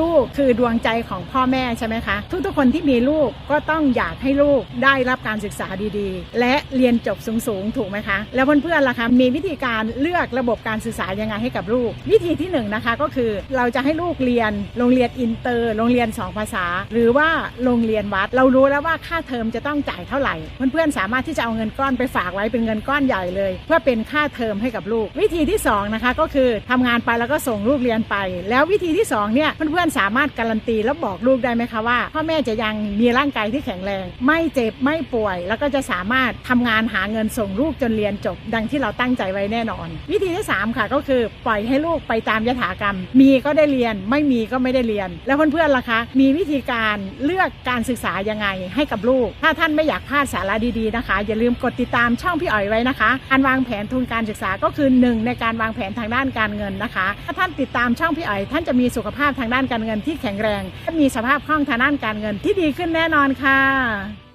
ลูกคือดวงใจของพ่อแม่ใช่ไหมคะ ทุกๆคนที่มีลูกก็ต้องอยากให้ลูกได้รับการศึกษาดีๆ และเรียนจบสูงๆ ถูกไหมคะ แล้วเพื่อนๆล่ะคะมีวิธีการเลือกระบบการศึกษายังไงให้กับลูก วิธีที่หนึ่งนะคะก็คือเราจะให้ลูกเรียนโรงเรียนอินเตอร์ โรงเรียนสองภาษา หรือว่าโรงเรียนวัด เรารู้แล้วว่าค่าเทอมจะต้องจ่ายเท่าไหร่ เพื่อนๆสามารถที่จะเอาเงินก้อนไปฝากไว้เป็นเงินก้อนใหญ่เลย เพื่อเป็นค่าเทอมให้กับลูก วิธีที่สองนะคะก็คือทำงานไปแล้วก็ส่งลูกเรียนไป แล้ววิธีที่สองเนี่ยเพื่อนๆสามารถการันตีแล้วบอกลูกได้ไหมคะว่า พ่อแม่จะยังมีร่างกายที่แข็งแรง ไม่เจ็บไม่ป่วย แล้วก็จะสามารถทำงานหาเงินส่งลูกจนเรียนจบ ดังที่เราตั้งใจไว้แน่นอน วิธีที่สามค่ะก็คือปล่อยให้ลูกไปตามยถากรรม มีก็ได้เรียนไม่มีก็ไม่ได้เรียน แล้วเพื่อนๆล่ะคะ มีวิธีการเลือกการศึกษายังไงให้กับลูก ถ้าท่านไม่อยากพลาดสาระดีๆนะคะ อย่าลืมกดติดตามช่องพี่อ๋อยไว้นะคะการวางแผนทุนการศึกษาก็คือหนึ่งในการวางแผนทางด้านการเงินนะคะ ถ้าท่านติดตามช่องพี่อ๋อยท่านจะมีสุขภาพทางด้านการเงินที่แข็งแรงและมีสภาพคล่องทางด้านการเงินที่ดีขึ้นแน่นอนค่ะ